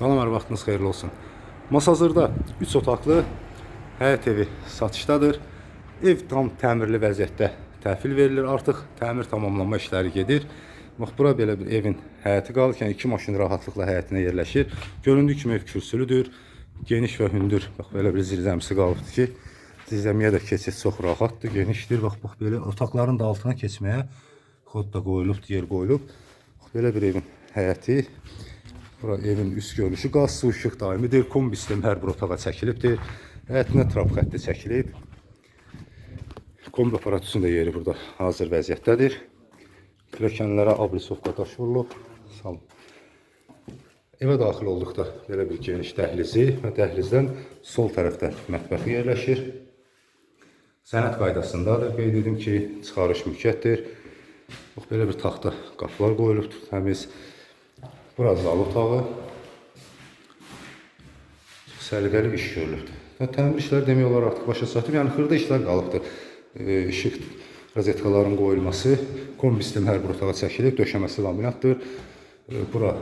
Salam, hər vaxtınız xeyirli olsun. Masazırda 3 otaqlı həyət evi satışdadır. Ev tam təmirli vəziyyətdə təhvil verilir. Artıq təmir tamamlanma işləri gedir. Bax bura belə bir evin həyəti qalırkən iki maşın rahatlıqla həyətinə yerləşir. Göründüyü kimi ev kürsülüdür. Geniş və hündür. Bax belə bir zirzəmisi qalıbdır ki, zirzəmiyə də keçid çox rahatdır, genişdir. Bax bax belə otaqların da altına keçməyə kod da qoyulub, yer qoyulub. Bax belə bir evin həyəti. Bura evin üst görünüşü qaz, su, işıq daimidir. Kombi sistemi hər bir otağa çəkilibdir. Həyətinə trap xətti çəkilib. Kombi aparatçısının da yeri burada hazır vəziyyətdədir. Pilləkənlərə abrisovka daş vurulub. Sağ olun. Evə daxil olduqda belə bir geniş dəhlizi və dəhlizdən sol tərəfdə mətbəxi yerləşir. Sənəd qaydasındadır. Qeyd edim ki, çıxarış mülkiyyətdir. Bax belə bir taxta qapılar qoyulubdur, təmiz. Bura zal otağı. Səliqəli iş görülübdür. Və təmir işləri demək olar artıq başa çatıb. Yəni xırda işlər qalıbdır. E, işıq rozetkaların qoyulması, kombi sistem hər bir otağa çəkilib, döşəməsi laminatdır. E, bura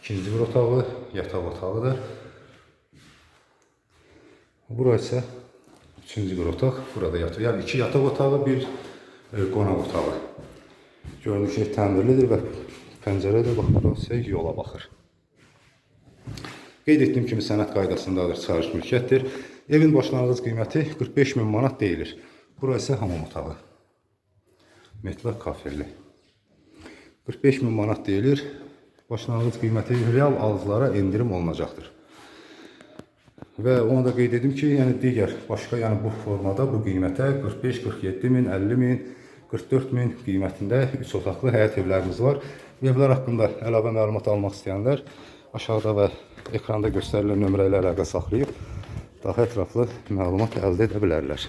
ikinci bir otağı, yataq otağıdır. Bura isə üçüncü bir otaq. Burada yatır. Yəni iki yataq otağı, bir e, qonaq otağı. Görünür ki, təmirlidir və pəncərə də bax burası yola baxır. Qeyd etdiyim kimi sənəd qaydasındadır, çıxarış mülkiyyətdir. Evin başlanğıc qiyməti 45 min manat deyilir. Bura isə hamam otağı. Metlaq kaferli. 45 min manat deyilir. Başlanğıc qiyməti real alıcılara endirim olunacaqdır. Və onu da qeyd edim ki, yəni digər başqa, yəni bu formada bu qiymətə 45, 47 min, 50 min, 44 min qiymətində 3 otaqlı həyət evlərimiz var. Evlər haqqında əlavə məlumat almaq istəyənlər aşağıda və ekranda göstərilən nömrə ilə əlaqə saxlayıb daha ətraflı məlumat əldə edə bilərlər.